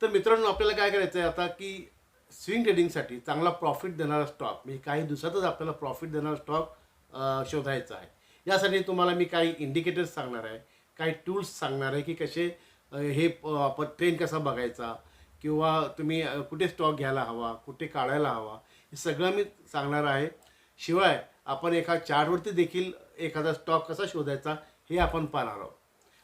तर मित्रांनो आपल्याला काय करायचं आहे आता की स्विंग ट्रेडिंगसाठी चांगला प्रॉफिट देणारा स्टॉक म्हणजे काही दिवसातच आपल्याला प्रॉफिट देणारा स्टॉक शोधायचा आहे. यासाठी तुम्हाला मी काही इंडिकेटर्स सांगणार आहे काही टूल्स सांगणार आहे की कसे हे आपण ट्रेन कसा बघायचा किंवा तुम्ही कुठे स्टॉक घ्यायला हवा कुठे काढायला हवा हे सगळं मी सांगणार आहे. शिवाय आपण एका चार्टवरती देखील एखादा स्टॉक कसा शोधायचा हे आपण पाहणार आहोत.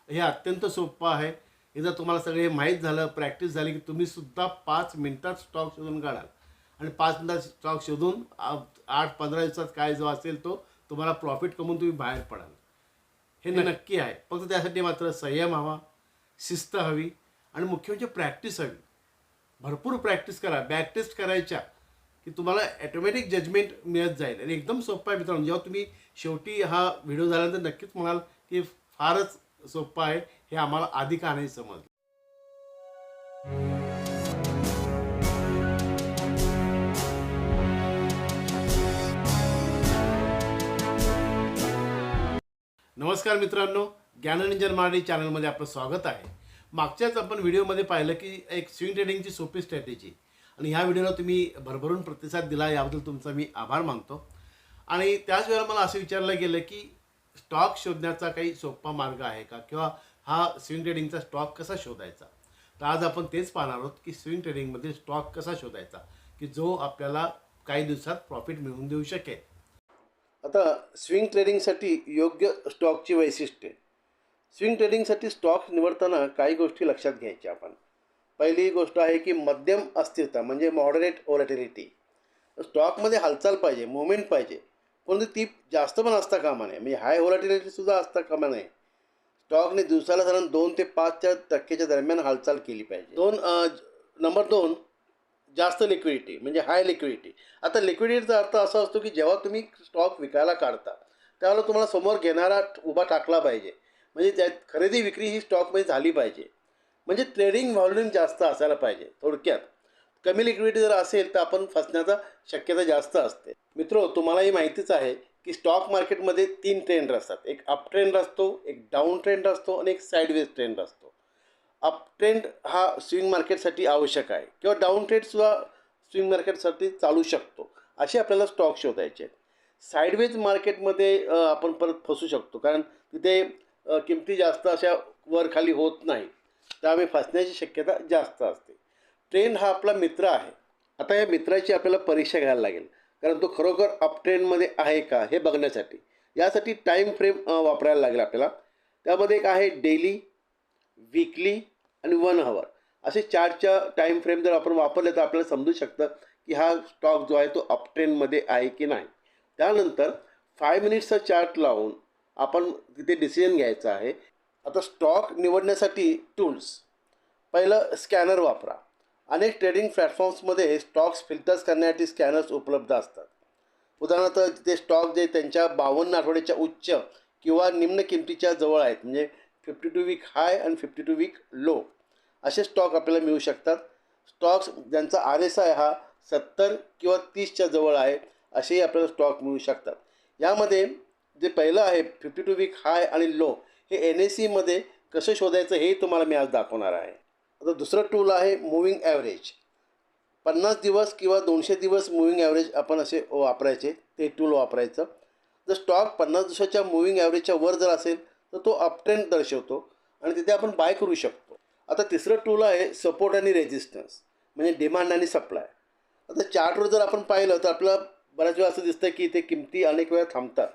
हे अत्यंत सोपं आहे. हे जर तुम्हाला सगळे माहीत झालं प्रॅक्टिस झाली की तुम्ही सुद्धा पाच मिनिटात स्टॉक शोधून काढाल. आणि पाच मिनिटात स्टॉक शोधून आठ पंधरा दिवसात काय जो असेल तो तुम्हाला प्रॉफिट कमवून तुम्ही बाहेर पडाल. हे नक्की. आहे. फक्त त्यासाठी मात्र संयम हवा शिस्त हवी आणि मुख्य म्हणजे प्रॅक्टिस हवी. भरपूर प्रॅक्टिस करा. बॅक टेस्ट करायच्या की तुम्हाला ॲटोमॅटिक जजमेंट मिळत जाईल. आणि एकदम सोपं आहे मित्रांनो. जेव्हा तुम्ही शेवटी हा व्हिडिओ झाल्यानंतर नक्कीच म्हणाल की फारच सोपं आहे हे आम्हाला आधी का नाही समजलं. नमस्कार मित्रांनो ज्ञानरंजन मराठी चॅनलमध्ये आपलं स्वागत आहे. मागच्याच आपण व्हिडिओमध्ये पाहिलं की एक स्विंग ट्रेडिंगची सोपी स्ट्रॅटेजी. आणि ह्या व्हिडिओला तुम्ही भरभरून प्रतिसाद दिला याबद्दल तुमचा मी आभार मानतो. आणि त्याच वेळेला मला असं विचारलं गेलं की स्टॉक शोधण्याचा काही सोपा मार्ग आहे का? किंवा हा स्विंग ट्रेडिंगचा स्टॉक कसा शोधायचा? तर आज आपण तेच पाहणार आहोत की स्विंग ट्रेडिंगमध्ये स्टॉक कसा शोधायचा? की जो आपल्याला काही दिवसात प्रॉफिट मिळवून देऊ शकेल. आता स्विंग ट्रेडिंगसाठी योग्य स्टॉकची वैशिष्ट्ये. स्विंग ट्रेडिंगसाठी स्टॉक निवडताना काही गोष्टी लक्षात घ्यायच्या आपण. पहिली गोष्ट आहे की मध्यम अस्थिरता म्हणजे मॉडरेट ओलॅटिलिटी स्टॉकमध्ये हालचाल पाहिजे मुवमेंट पाहिजे. परंतु ती जास्त पण असता कामा नये. म्हणजे हाय व्हॉलाटिलिटीसुद्धा असता कामा नये. स्टॉकने दिवसाला साधारण दोन ते पाचच्या टक्केच्या दरम्यान हालचाल केली पाहिजे. दोन नंबर दोन जास्त लिक्विडिटी म्हणजे हाय लिक्विडिटी आता लिक्विडिटीचा अर्थ असा असतो की जेव्हा तुम्ही स्टॉक विकायला काढता त्यावेळेला तुम्हाला समोर घेणारा उभा टाकला पाहिजे. म्हणजे त्यात खरेदी विक्री ही स्टॉकमध्ये झाली पाहिजे. म्हणजे ट्रेडिंग व्हॉल्यूम जास्त असायला पाहिजे थोडक्यात. कमी लिक्विडिटी जर असेल तर आपण फसण्याचा शक्यता जास्त असते. मित्रो तुम्हालाही माहितीच आहे की स्टॉक मार्केटमध्ये तीन ट्रेंड असतात. एक अप ट्रेंड असतो एक डाऊन ट्रेंड असतो आणि एक साईडवेज ट्रेंड असतो. अप ट्रेंड हा स्विंग मार्केटसाठी आवश्यक आहे किंवा डाऊन ट्रेंडसुद्धा स्विंग मार्केटसाठी चालू शकतो. असे आपल्याला स्टॉक शोधायचे आहेत. साईडवेज मार्केटमध्ये आपण परत फसू शकतो. कारण तिथे किमती जास्त अशा वर खाली होत नाही. त्यामुळे फसण्याची शक्यता जास्त असते. ट्रेन हा आपला मित्र आहे. आता या मित्राची आपल्याला परीक्षा घ्यायला लागेल. कारण तो खरोखर अप ट्रेंडमध्ये आहे का हे बघण्यासाठी. यासाठी टाईम फ्रेम वापरायला लागेल आपल्याला. त्यामध्ये एक आहे डेली वीकली आणि वन हवर असे चारच्या टाईम फ्रेम जर आपण वापरले तर आपल्याला समजू शकतं की हा स्टॉक जो आहे तो अप ट्रेंडमध्ये आहे की नाही. त्यानंतर फाय मिनिट्सचा चार्ट लावून आपण तिथे डिसिजन घ्यायचा आहे. आता स्टॉक निवडण्यासाठी टूल्स पहिलं स्कॅनर वापरा. अनेक ट्रेडिंग प्लॅटफॉर्म्समध्ये स्टॉक्स फिल्टर्स करण्यासाठी स्कॅनर्स उपलब्ध असतात. उदाहरणार्थ ते स्टॉक जे त्यांच्या बावन्न आठवड्याच्या उच्च किंवा निम्न किमतीच्या जवळ आहेत म्हणजे फिफ्टी टू वीक हाय आणि फिफ्टी टू वीक लो असे स्टॉक आपल्याला मिळू शकतात. स्टॉक्स ज्यांचा आर एस आय हा सत्तर किंवा तीसच्या जवळ आहे असेही आपल्याला स्टॉक मिळू शकतात. यामध्ये जे पहिलं आहे फिफ्टी टू वीक हाय आणि लो हे एन एस सीमध्ये कसं शोधायचं हे तुम्हाला मी आज दाखवणार आहे. आता दुसरं टूल आहे मूव्हिंग ॲव्हरेज पन्नास दिवस किंवा दोनशे दिवस मुव्हिंग ॲव्हरेज आपण असे वापरायचे ते टूल वापरायचं. जर स्टॉक पन्नास दिवसाच्या मूव्हिंग ॲव्हरेजच्या वर जर असेल तर तो अपट्रेंड दर्शवतो आणि तिथे आपण बाय करू शकतो. आता तिसरं टूल आहे सपोर्ट आणि रेजिस्टन्स म्हणजे डिमांड आणि सप्लाय आता चार्टवर जर आपण पाहिलं तर आपल्याला बऱ्याच वेळा असं दिसतं की इथे किमती अनेक वेळा थांबतात.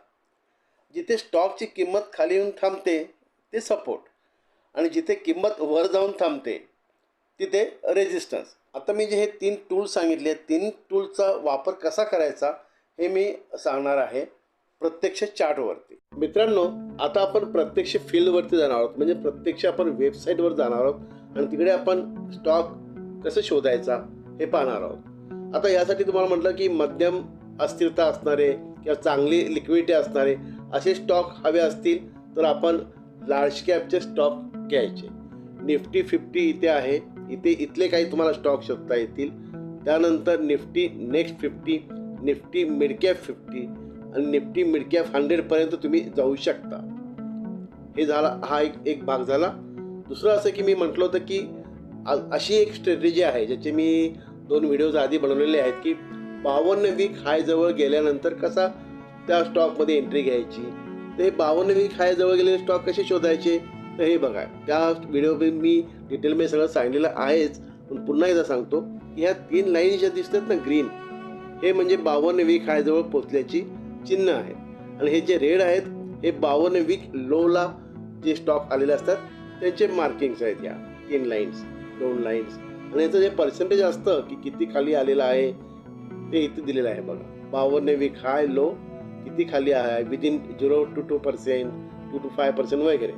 जिथे स्टॉकची किंमत खाली येऊन थांबते ते सपोर्ट आणि जिथे किंमत वर जाऊन थांबते तिथे रेजिस्टन्स आता मी जे हे तीन टूल सांगितले तीन टूलचा वापर कसा करायचा हे मी सांगणार आहे प्रत्यक्ष चार्टवरती मित्रांनो आता आपण प्रत्यक्ष फील्डवरती जाणार आहोत. म्हणजे प्रत्यक्ष आपण वेबसाईटवर जाणार आहोत. आणि तिकडे आपण स्टॉक कसं शोधायचा हे पाहणार आहोत. आता यासाठी तुम्हाला म्हटलं की मध्यम अस्थिरता असणारे किंवा चांगली लिक्विडिटी असणारे असे स्टॉक हवे असतील तर आपण लार्ज कॅपचे स्टॉक घ्यायचे. निफ्टी फिफ्टी इथे आहे. इथे इथले काही तुम्हाला स्टॉक शोधता येतील. त्यानंतर Nifty next fifty Nifty midcap fifty आणि निफ्टी मिडकॅप हंड्रेडपर्यंत तुम्ही जाऊ शकता. हे झाला हा एक एक भाग झाला. दुसरं असं की मी म्हटलं होतं की अशी एक स्ट्रॅटेजी आहे ज्याचे मी दोन व्हिडिओज आधी बनवलेले आहेत की बावन्न वीक हायजवळ गेल्यानंतर कसा त्या स्टॉकमध्ये एंट्री घ्यायची? ते बावन्न वीक हायजवळ गेलेले स्टॉक कसे शोधायचे? तर हे बघा त्या व्हिडिओ मी डिटेलमध्ये सगळं सांगलेलं आहेच पण पुन्हा एकदा सांगतो की ह्या तीन लाईन ज्या दिसतात ना ग्रीन हे म्हणजे बावन्न वीक हायजवळ पोचल्याची चिन्ह आहेत. आणि हे जे रेड आहेत हे बावन्न वीक लोला जे स्टॉक आलेले असतात त्यांचे मार्किंग्स आहेत या तीन लाईन्स दोन लाईन्स आणि याचं जे पर्सेंटेज असतं की किती खाली आलेलं आहे ते इथे दिलेलं आहे बघा. बावन्न वीक हाय लो किती खाली आहे within zero to two percent two to five percent वगैरे.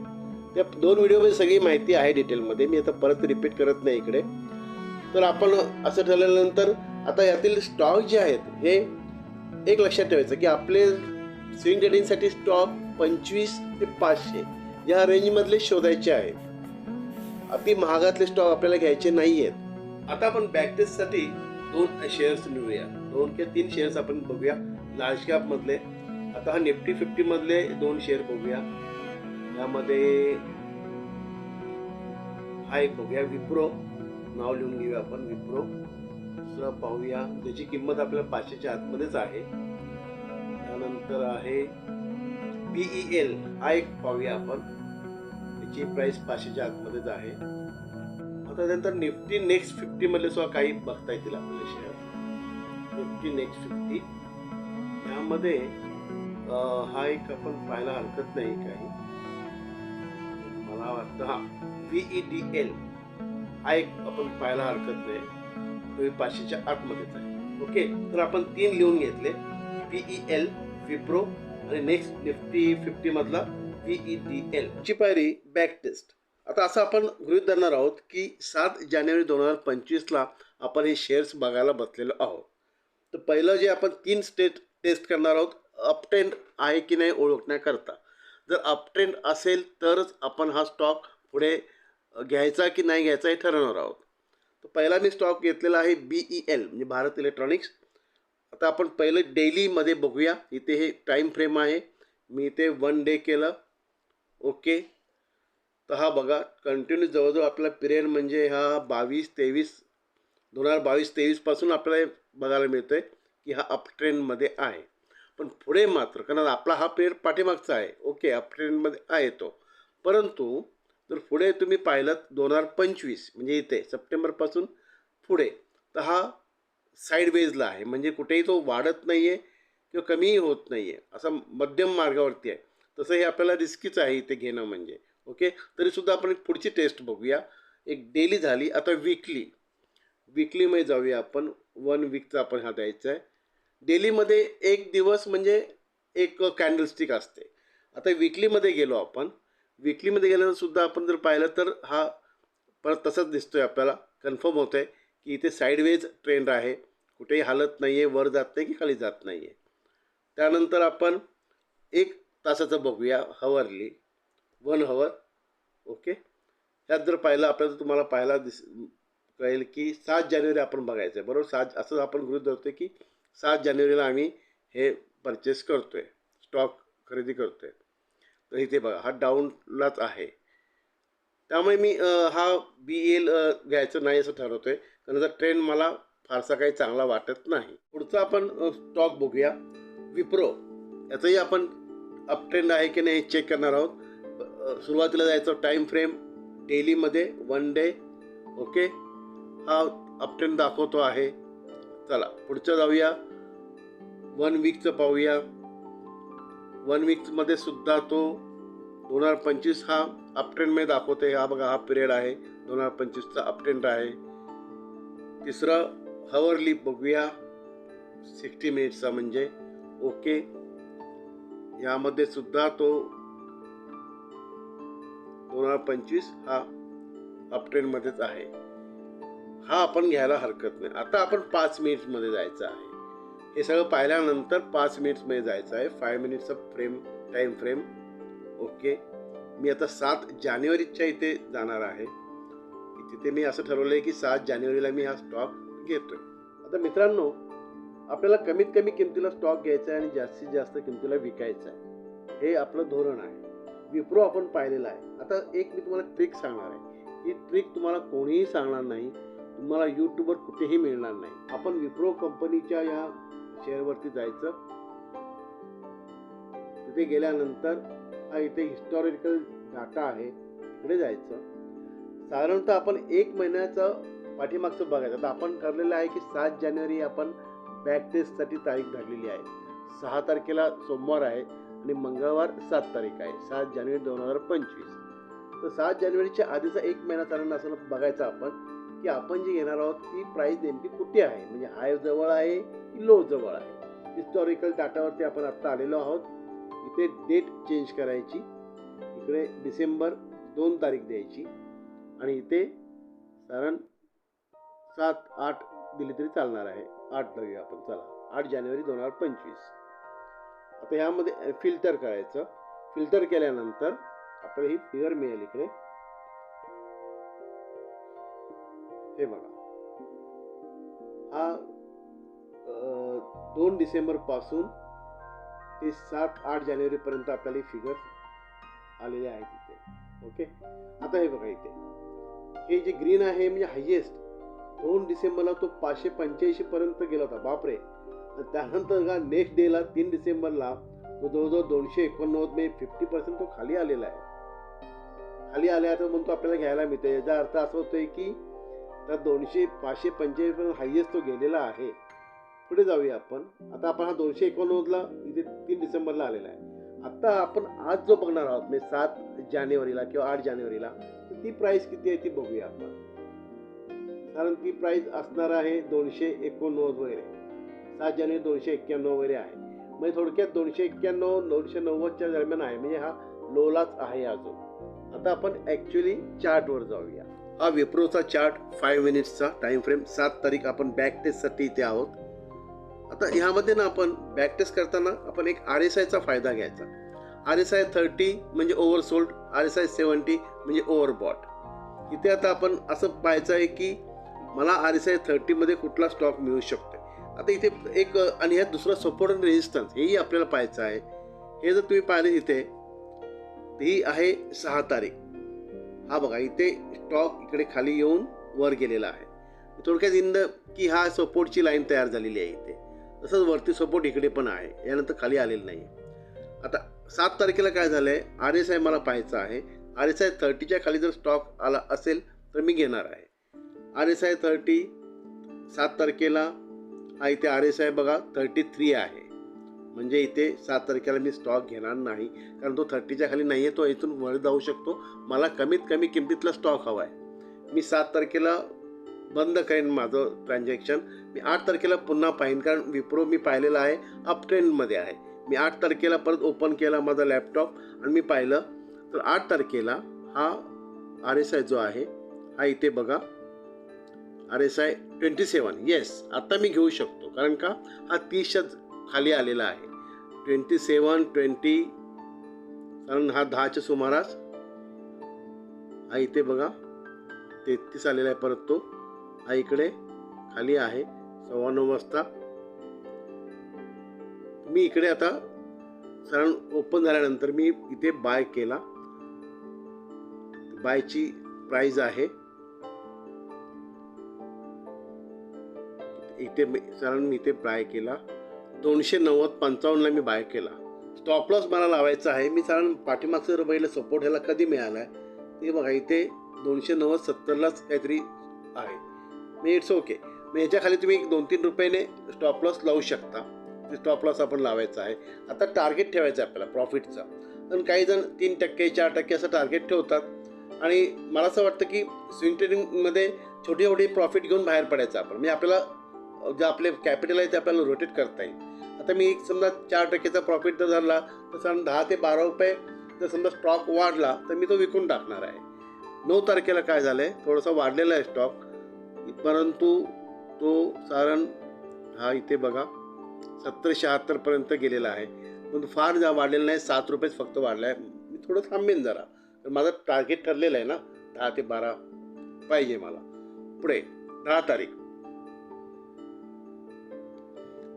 त्या दोन व्हिडिओमध्ये सगळी माहिती आहे डिटेलमध्ये. मी आता परत रिपीट करत नाही इकडे. तर आपण असं ठरल्यानंतर आता यातील स्टॉक जे आहेत हे एक लक्षात ठेवायचं की आपले स्विंग ट्रेडिंगसाठी स्टॉक पंचवीस ते पाचशे या रेंजमधले शोधायचे आहेत. अति महागातले स्टॉक आपल्याला घ्यायचे नाही आहेत आता आपण बॅक टेस्टसाठी दोन शेअर्स निवडूया. दोन किंवा तीन शेअर्स आपण बघूया. लार्ज कॅपमधले आता हा निफ्टी फिफ्टीमधले दोन शेअर बघूया. यामध्ये हा एक बघूया विप्रो. नाव लिहून घेऊया आपण विप्रो. दुसरा पाहूया. त्याची किंमत आपल्याला पाचशेच्या आतमध्येच आहे. त्यानंतर आहे पीई एल. हा एक पाहूया आपण. त्याची प्राइस पाचशेच्या आतमध्येच आहे. आता त्यानंतर निफ्टी नेक्स्ट फिफ्टी मधले सुद्धा काही बघता येतील आपल्याला शेअर निफ्टी नेक्स्ट फिफ्टी यामध्ये हा एक आपण पाहायला हरकत नाही काही. दहा. व्ही ई डी एल हा एक आपण पाहायला हरकत नाही. तो पाचशेच्या आतमध्येच आहे. ओके? तर आपण तीन लिहून घेतले. पीई एल विप्रो आणि नेक्स्ट निफ्टी फिफ्टी मधला व्हीई डी एल ची पायरी बॅक टेस्ट आता असं आपण गृहीत धरणार आहोत की सात जानेवारी दोन हजार पंचवीसला आपण हे शेअर्स बघायला बसलेलो आहोत. तर पहिलं जे आपण तीन स्टेट टेस्ट करणार आहोत अपटेंड आहे की नाही ओळखण्याकरता. जर अपट्रेंड असेल तरच आपण हा स्टॉक पुढे घ्यायचा की नाही घ्यायचा हे ठरवणार आहोत. तर पहिला मी स्टॉक घेतलेला आहे बी ई एल म्हणजे भारत इलेक्ट्रॉनिक्स. आता आपण पहिले डेलीमध्ये बघूया. इथे हे टाईम फ्रेम आहे. मी इथे वन डे केलं. ओके. तर हा बघा कंटिन्यू जवळजवळ आपला पिरियड म्हणजे हा बावीस तेवीस दोन हजार बावीस तेवीसपासून आपल्याला बघायला मिळतं आहे की हा अपट्रेंडमध्ये आहे. पण पुढे मात्र कारण आपला हा पिरियड पाठीमागचा आहे ओके अप आहे तो. परंतु जर पुढे तुम्ही पाहिलं दोन हजार पंचवीस म्हणजे इथे सप्टेंबरपासून पुढे तर हा साईडवेजला आहे. म्हणजे कुठेही तो वाढत नाही आहे किंवा कमीही होत नाही आहे असा मध्यम मार्गावरती आहे. तसं हे आपल्याला रिस्कीच आहे इथे घेणं म्हणजे ओके? तरीसुद्धा आपण एक पुढची टेस्ट बघूया. एक डेली झाली आता वीकली वीकलीमध्ये जाऊया आपण. वन वीकचा आपण हा द्यायचा आहे. डेलीमध्ये एक दिवस म्हणजे एक कॅन्डलस्टिक असते. आता विकलीमध्ये गेलो आपण. विकलीमध्ये गेल्यानंतरसुद्धा आपण जर पाहिलं तर हा परत तसंच आहे आपल्याला. कन्फर्म होतं आहे की इथे साईडवेज ट्रेंड आहे. कुठेही हालत नाही आहे वर जात नाही की खाली जात नाही आहे त्यानंतर आपण एक तासाचं बघूया हवरली वन हवर ओके ह्यात जर पाहिलं आपल्याला तुम्हाला पाहायला दिस कळेल की सात जानेवारी आपण बघायचं आहे बरोबर? सात असं आपण गृहित धरतो की सात जानेवारीला आम्ही हे परचेस करतो आहे स्टॉक खरेदी करतो आहे तर इथे बघा हा डाऊनलाच आहे. त्यामुळे मी हा बी एल घ्यायचं नाही असं ठरवतो आहे कारण त्याचा ट्रेंड मला फारसा काही चांगला वाटत नाही. पुढचा आपण स्टॉक बघूया. विप्रो याचंही आपण अप ट्रेंड आहे की नाही हे चेक करणार आहोत. सुरुवातीला जायचं टाईम फ्रेम डेलीमध्ये वन डे ओके हा अप ट्रेंड दाखवतो आहे. चला पुढचं जाऊया. वन वीकचं पाहूया. वन वीकमध्ये सुद्धा तो दोन हजार पंचवीस हा अपट्रेंडमध्ये दाखवते हा बघा हा पिरियड आहे. दोन हजार पंचवीसचा अपटेंड आहे. तिसरं हवरली बघूया. सिक्स्टी मिनिट्सचा म्हणजे. ओके यामध्ये सुद्धा तो दोन हजार पंचवीस हा अप आहे. हा आपण घ्यायला हरकत नाही. आता आपण पाच मिनिट्समध्ये जायचं आहे. हे सगळं पाहिल्यानंतर पाच मिनिट्समध्ये जायचं आहे. फाय मिनिट्सचा फ्रेम टाईम फ्रेम ओके मी आता सात जानेवारीच्या इथे जाणार आहे. तिथे मी असं ठरवलं आहे की सात जानेवारीला मी हा स्टॉक घेतोय. आता मित्रांनो आपल्याला कमीत कमी किमतीला स्टॉक घ्यायचा आहे आणि जास्तीत जास्त किमतीला विकायचा आहे. हे आपलं धोरण आहे. विप्रो आपण पाहिलेलं आहे. आता एक मी तुम्हाला ट्रिक सांगणार आहे. ही ट्रिक तुम्हाला कोणीही सांगणार नाही. तुम्हाला यूट्यूबवर कुठेही मिळणार नाही. आपण विप्रो कंपनीच्या या शेअरवरती जायचं. तिथे गेल्यानंतर हा इथे हिस्टॉरिकल डाटा आहे. इकडे जायचं. साधारणतः आपण एक महिन्याचं पाठीमागचं बघायचं. आता आपण ठरलेलं आहे की सात जानेवारी आपण बॅक टेस्टसाठी तारीख धरलेली आहे. सहा तारखेला सोमवार आहे आणि मंगळवार सात तारीख आहे. सात जानेवारी दोन हजार पंचवीस. तर सात जानेवारीच्या आधीचा एक महिना साधारण असं बघायचं आपण. की आपण जे घेणार आहोत ती प्राईस नेमकी कुठे आहे? म्हणजे हाय जवळ आहे की लो जवळ आहे? हिस्टॉरिकल डाटावरती आपण आत्ता आलेलो आहोत. इथे डेट चेंज करायची. इकडे डिसेंबर दोन तारीख द्यायची. आणि इथे साधारण सात आठ दिली तरी चालणार आहे. आठ धरूया आपण. चला. आठ जानेवारी दोन हजार पंचवीस. आता ह्यामध्ये फिल्टर करायचं. फिल्टर केल्यानंतर आपल्याला ही फिगर मिळेल इकडे. हे बघा. हा दोन डिसेंबरपासून ते सात आठ जानेवारी पर्यंत आपल्याला फिगर आलेले आहेत इथे. ओके आता हे बघा इथे. हे जे ग्रीन आहे म्हणजे हायेस्ट दोन डिसेंबरला तो पाचशे पंच्याऐंशी पर्यंत गेला होता. बापरे. त्यानंतर का नेक्स्ट डेला तीन डिसेंबरला तो जवळजवळ दोनशे एकोणनव्वद मे फिफ्टी पर्सेंट तो खाली आलेला आहे. खाली आल्या तर तो आपल्याला घ्यायला मिळतो याचा अर्थ असा होतोय की तर दोनशे पाचशे पंचेचाळीसपर्यंत हायएस्ट हायेस्ट तो गेलेला आहे. पुढे जाऊया आपण. आता आपण हा दोनशे एकोणनव्वदला इथे तीन डिसेंबरला आलेला आहे. आता आपण आज जो बघणार आहोत म्हणजे सात जानेवारीला किंवा आठ जानेवारीला ती प्राईस किती आहे ती बघूया आपण. कारण ती प्राईस असणार आहे दोनशे एकोणनव्वद वगैरे. सात जानेवारी दोनशे एक्क्याण्णव वगैरे आहे. म्हणजे थोडक्यात दोनशे एक्क्याण्णव दोनशे नव्वदच्या दरम्यान आहे. म्हणजे हा लोलाच आहे अजून. आता आपण ॲक्च्युली चार्टवर जाऊया. हा विप्रोचा चार्ट फाईव्ह मिनिट्सचा टाइम फ्रेम सात तारीख आपण बॅक टेस्टसाठी इथे आहोत. आता ह्यामध्ये ना आपण बॅक टेस्ट करताना आपण एक आर एस आयचा फायदा घ्यायचा. आर एस आय थर्टी म्हणजे oversold R S I seventy म्हणजे ओव्हरबॉट इथे आता आपण असं पाहायचं आहे की मला आर एस आय थर्टीमध्ये कुठला स्टॉक मिळू शकतो आता इथे एक आणि ह्यात दुसरा सपोर्ट आणि रेजिस्टन्स हेही आपल्याला पाहायचं आहे. हे जर तुम्ही पाहिले इथे ही आहे सहा तारीख. हा बघा इथे स्टॉक इकडे खाली येऊन वर गेलेला आहे. थोडक्यात इंद की हा सपोर्टची लाईन तयार झालेली आहे इथे. तसंच वरती सपोर्ट इकडे पण आहे. यानंतर खाली आलेलं नाही आता सात तारखेला काय झालं आहे आर एस आय मला पाहायचं आहे. आर एस आय थर्टीच्या खाली जर स्टॉक आला असेल तर मी घेणार आहे. आर एस आय थर्टी सात तारखेला हा इथे आर एस आय बघा थर्टी थ्री आहे. म्हणजे इथे सात तारखेला मी स्टॉक घेणार नाही. कारण तो थर्टीच्या खाली नाही आहे तो इथून वर जाऊ शकतो. मला कमीत कमी किमतीतला स्टॉक हवा आहे मी सात तारखेला बंद करेन माझं ट्रान्झॅक्शन मी आठ तारखेला पुन्हा पाहीन कारण विप्रो मी पाहिलेला आहे अप ट्रेंडमध्ये आहे. मी आठ तारखेला परत ओपन केला माझा लॅपटॉप आणि मी पाहिलं तर आठ तारखेला हा आर एस आय जो आहे हा इथे बघा. R S I twenty seven yes आत्ता मी घेऊ शकतो. कारण का? हा तीसच्या खाली आलेला आहे. ट्वेंटी सेवन ट्वेंटी कारण हा दहाच्या सुमारास हा इथे बघा तेहतीस आलेला आहे परत तो. हा इकडे खाली आहे सव्वा नऊ वाजता. मी इकडे आता साधारण ओपन झाल्यानंतर मी इथे बाय केला. बायची प्राईज आहे. इथे मी साधारण मी इथे बाय केला. दोनशे नव्वद पंचावन्नला मी बाय केला. स्टॉप लॉस मला लावायचा आहे. मी साधारण पाठीमागचं जर सपोर्ट ह्याला कधी मिळाला आहे ते बघा इथे दोनशे नव्वद सत्तरलाच काहीतरी आहे. मी इट्स ओके मग याच्याखाली तुम्ही एक दोन तीन रुपयाने स्टॉप लॉस लावू शकता. ते स्टॉप लॉस आपण लावायचा आहे. आता टार्गेट ठेवायचं आहे आपल्याला प्रॉफिटचा पण काही जण तीन टक्के चार टक्के असं टार्गेट ठेवतात. आणि मला असं वाटतं की स्विंग ट्रेडिंगमध्ये छोटी छोटी प्रॉफिट घेऊन बाहेर पडायचं आपण. म्हणजे आपल्याला जे आपले कॅपिटल आहे ते आपल्याला रोटेट करता येईल. आता मी एक समजा चार टक्केचा प्रॉफिट जर झाला तर साधारण दहा ते बारा रुपये जर समजा स्टॉक वाढला तर मी तो विकून टाकणार आहे. नऊ तारखेला काय झालं आहे थोडासा वाढलेला आहे स्टॉक परंतु तो साधारण हा इथे बघा सत्तर शहात्तरपर्यंत गेलेला आहे. पण फार जा वाढलेला नाही सात रुपयेच फक्त वाढला आहे. मी थोडं थांबेन जरा. तर माझं टार्गेट ठरलेलं आहे ना दहा ते बारा पाहिजे मला. पुढे दहा तारीख.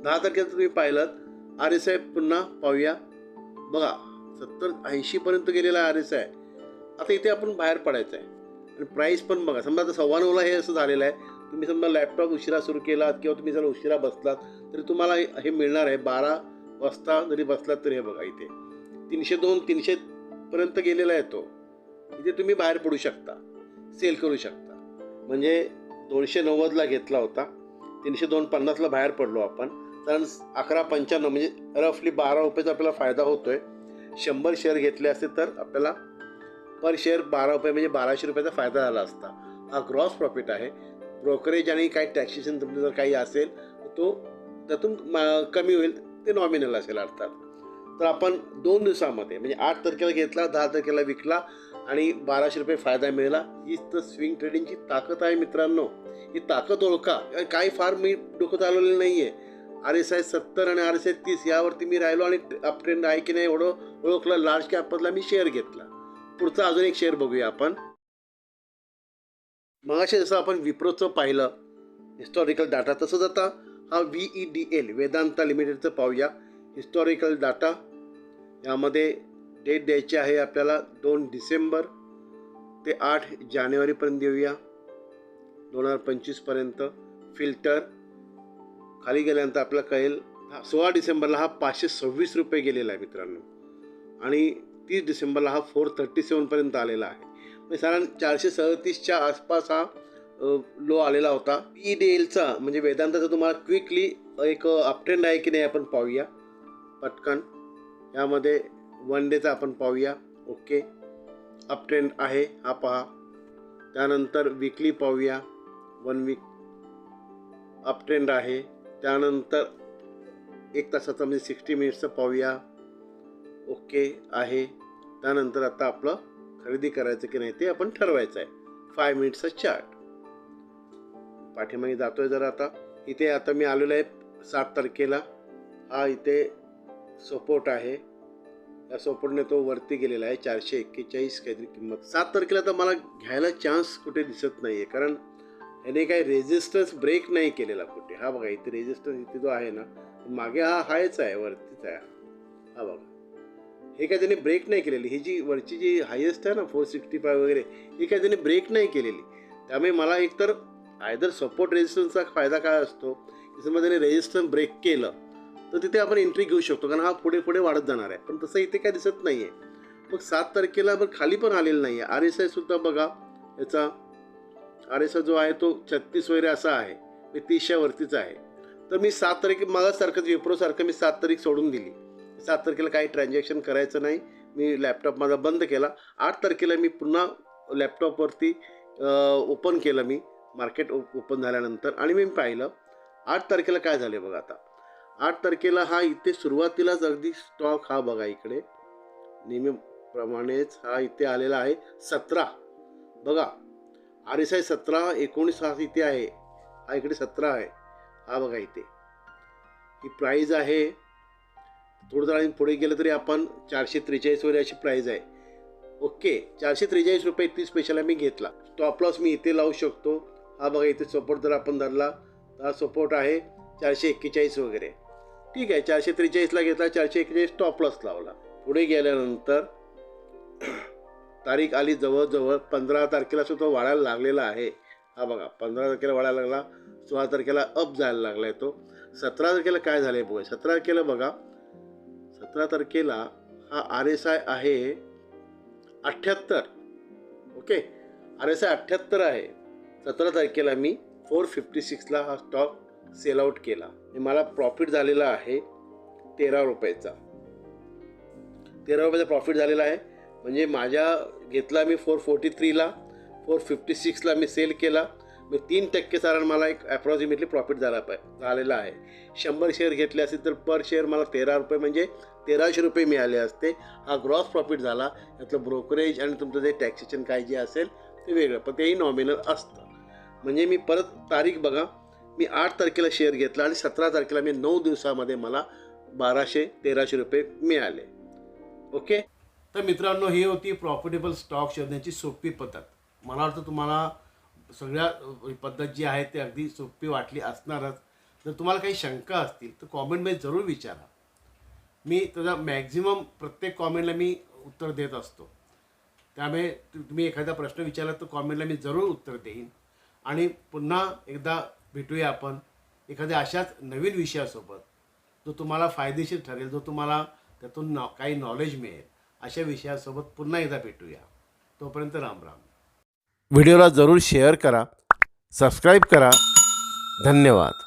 दहा तारखेला तुम्ही पाहिलं आर एस आय पुन्हा पाहूया. बघा सत्तर ऐंशीपर्यंत गेलेला आर एस आय आता इथे आपण बाहेर पडायचं आहे आणि प्राईस पण बघा समजा आता सव्वा नऊला हे असं झालेलं आहे. तुम्ही समजा लॅपटॉप उशिरा सुरू केलात किंवा तुम्ही जर उशिरा बसलात तरी तुम्हाला हे मिळणार आहे. बारा वाजता जरी बसलात तरी हे बघा इथे. तीनशे दोन तीनशेपर्यंत गेलेला आहे तो. इथे तुम्ही बाहेर पडू शकता. सेल करू शकता. म्हणजे दोनशे नव्वदला घेतला होता. तीनशे दोन पन्नासला बाहेर पडलो आपण. कारण अकरा पंच्याण्णव म्हणजे रफली बारा रुपयाचा आपल्याला फायदा होतोय. शंभर शेअर घेतले असते तर आपल्याला पर शेअर बारा रुपये म्हणजे बाराशे रुपयाचा फायदा झाला असता. हा ग्रॉस प्रॉफिट आहे. ब्रोकरेज आणि काही टॅक्सेशन तुमचं जर काही असेल तो त्यातून कमी होईल ते नॉमिनल असेल अर्थात. तर आपण दोन दिवसामध्ये म्हणजे आठ तारखेला घेतला दहा तारखेला विकला आणि बाराशे रुपये फायदा मिळाला हीच तर स्विंग ट्रेडिंगची ताकद आहे मित्रांनो. ही ताकद ओळखा. काही फार मी डोकं चालवलेलं नाही आहे आर एस आय सत्तर आणि आर एस आय तीस यावरती मी राहिलो आणि अप ट्रेंड आहे की नाही एवढं ओळखलं. लार्ज कॅपमधला मी शेअर घेतला. पुढचा अजून एक शेअर बघूया आपण. मगाशी जसं आपण विप्रोचं पाहिलं हिस्टॉरिकल डाटा तसंच आता हा V E D L Vedanta लिमिटेडचं पाहूया. हिस्टॉरिकल डाटा यामध्ये डेट द्यायची आहे आपल्याला दोन डिसेंबर ते आठ जानेवारीपर्यंत देऊया. दोन हजार पंचवीसपर्यंत फिल्टर खाली गेल्यानंतर आपल्याला कळेल सोळा डिसेंबरला हा पाचशे सव्वीस रुपये गेलेला आहे मित्रांनो. आणि तीस डिसेंबरला हा फोर थर्टी सेवनपर्यंत आलेला आहे. म्हणजे साधारण चारशे सदतीसच्या आसपास हा लो आलेला होता. ई डी एलचा म्हणजे वेदांताचा तुम्हाला क्विकली एक अपट्रेंड आहे की नाही आपण पाहूया. पटकन. यामध्ये वन डेचा आपण पाहूया. ओके अपट्रेंड आहे. हा पहा. त्यानंतर विकली पाहूया. वन वीक अपट्रेंड आहे. त्यानंतर एक तासाचा म्हणजे सिक्स्टी मिनिट्सचं पाहूया. ओके आहे. त्यानंतर आता आपलं खरेदी करायचं की नाही ते आपण ठरवायचं आहे. फाय मिनिट्सचा चार्ट पाठीमागे जातोय जरा आता. इथे आता मी आलेलो आहे सात तारखेला. हा इथे सपोर्ट आहे. या सपोर्टने तो वरती गेलेला आहे. चारशे एक्केचाळीस काहीतरी किंमत. सात तारखेला तर मला घ्यायला चान्स कुठे दिसत नाही आहे कारण याने काही रेजिस्टन्स ब्रेक नाही केलेला कुठे. हा बघा इथे रेजिस्टन्स इथे जो आहे ना मागे हा हायच आहे वरतीच आहे. हा बघा. हे काय त्याने ब्रेक नाही केलेली. ही जी वरची जी हायेस्ट आहे ना फोर सिक्स्टी फाय वगैरे ही काय त्याने ब्रेक नाही केलेली. त्यामुळे मला एकतर आयदर सपोर्ट रेजिस्टन्सचा फायदा काय असतो की समजा त्याने रेजिस्टन्स ब्रेक केलं तर तिथे आपण एंट्री घेऊ शकतो कारण हा पुढे पुढे वाढत जाणार आहे. पण तसं इथे काय दिसत नाही आहे मग सात तारखेला पण खाली पण आलेलं नाही आहे आर एस आयसुद्धा बघा याचा आरेसा जो आहे तो छत्तीस वगैरे असा आहे. मी तीसच्या वरतीच आहे. तर मी सात तारीख मागासारखंच विप्रोसारखं मी सात तारीख सोडून दिली. सात तारखेला काही ट्रान्झॅक्शन करायचं नाही. मी लॅपटॉप माझा बंद केला. आठ तारखेला मी पुन्हा लॅपटॉपवरती ओपन केलं मी. मार्केट ओपन झाल्यानंतर. आणि मी पाहिलं आठ तारखेला काय झाले बघा आता. आठ तारखेला हा इथे सुरुवातीलाच अगदी स्टॉक हा बघा इकडे. नेहमीप्रमाणेच हा इथे आलेला आहे. सतरा. बघा. आर एस आय सतरा एकोणीस हा इथे आहे. हा इकडे सतरा आहे. हा बघा इथे. ही प्राईज आहे. थोडं जरा पुढे गेलं तरी आपण चारशे त्रेचाळीस वगैरे अशी प्राईज आहे. ओके चारशे त्रेचाळीस रुपये तीस स्पेशल मी घेतला. स्टॉप लॉस मी इथे लावू शकतो. हा बघा इथे सपोर्ट जर आपण धरला तर हा सपोर्ट आहे चारशे एक्केचाळीस वगैरे. ठीक आहे चारशे त्रेचाळीसला घेतला चारशे एक्केचाळीस स्टॉप लॉस लावला. पुढे गेल्यानंतर तारीख आली जवळजवळ पंधरा तारखेला सुद्धा वाढायला लागलेला आहे. हा बघा पंधरा तारखेला वाढायला लागला सोळा तारखेला अप जायला लागला आहे तो. सतरा तारखेला काय झालं आहे बघा सतरा तारखेला बघा सतरा तारखेला हा आर एस आय आहे अठ्ठ्याहत्तर. ओके आर एस आय अठ्ठ्याहत्तर आहे. सतरा तारखेला मी फोर फिफ्टी सिक्सला हा स्टॉक सेल आउट केला. आणि मला प्रॉफिट झालेला आहे तेरा रुपयाचा. तेरा रुपयाचा प्रॉफिट झालेला आहे. म्हणजे माझ्या घेतला मी फोर फोर्टी थ्रीला फोर फिफ्टी सिक्सला मी सेल केला. मी तीन टक्के साधारण मला एक अप्रॉक्सिमेटली प्रॉफिट झाला पाय झालेला आहे. शंभर शेअर घेतले असतील तर पर शेअर मला तेरा रुपये म्हणजे तेराशे रुपये मिळाले असते. हा ग्रॉस प्रॉफिट झाला. यातलं ब्रोकरेज आणि तुमचं जे टॅक्सेशन काय जे असेल ते वेगळं पण तेही नॉमिनल असतं. म्हणजे मी परत तारीख बघा. मी आठ तारखेला शेअर घेतला आणि सतरा तारखेला मी नऊ दिवसामध्ये मला बाराशे तेराशे रुपये मिळाले. ओके तर मित्रांनो ही होती प्रॉफिटेबल स्टॉक शोधण्याची सोपी पद्धत. मला वाटतं तुम्हाला सगळ्या पद्धत जी आहे ती अगदी सोपी वाटली असणारच. जर तुम्हाला काही शंका असतील तर कॉमेंटमध्ये जरूर विचारा. मी त्याचा मॅक्झिमम प्रत्येक कॉमेंटला मी उत्तर देत असतो. त्यामुळे तुम्ही एखादा प्रश्न विचारला तर कॉमेंटला मी जरूर उत्तर देईन. आणि पुन्हा एकदा भेटूया आपण एखाद्या अशाच नवीन विषयासोबत जो तुम्हाला फायदेशीर ठरेल जो तुम्हाला त्यातून नॉ काही नॉलेज मिळेल. अशा विषयासोबत पुन्हा एकदा भेटूया. तोपर्यंत राम राम. व्हिडिओला जरूर शेअर करा सबस्क्राईब करा. धन्यवाद.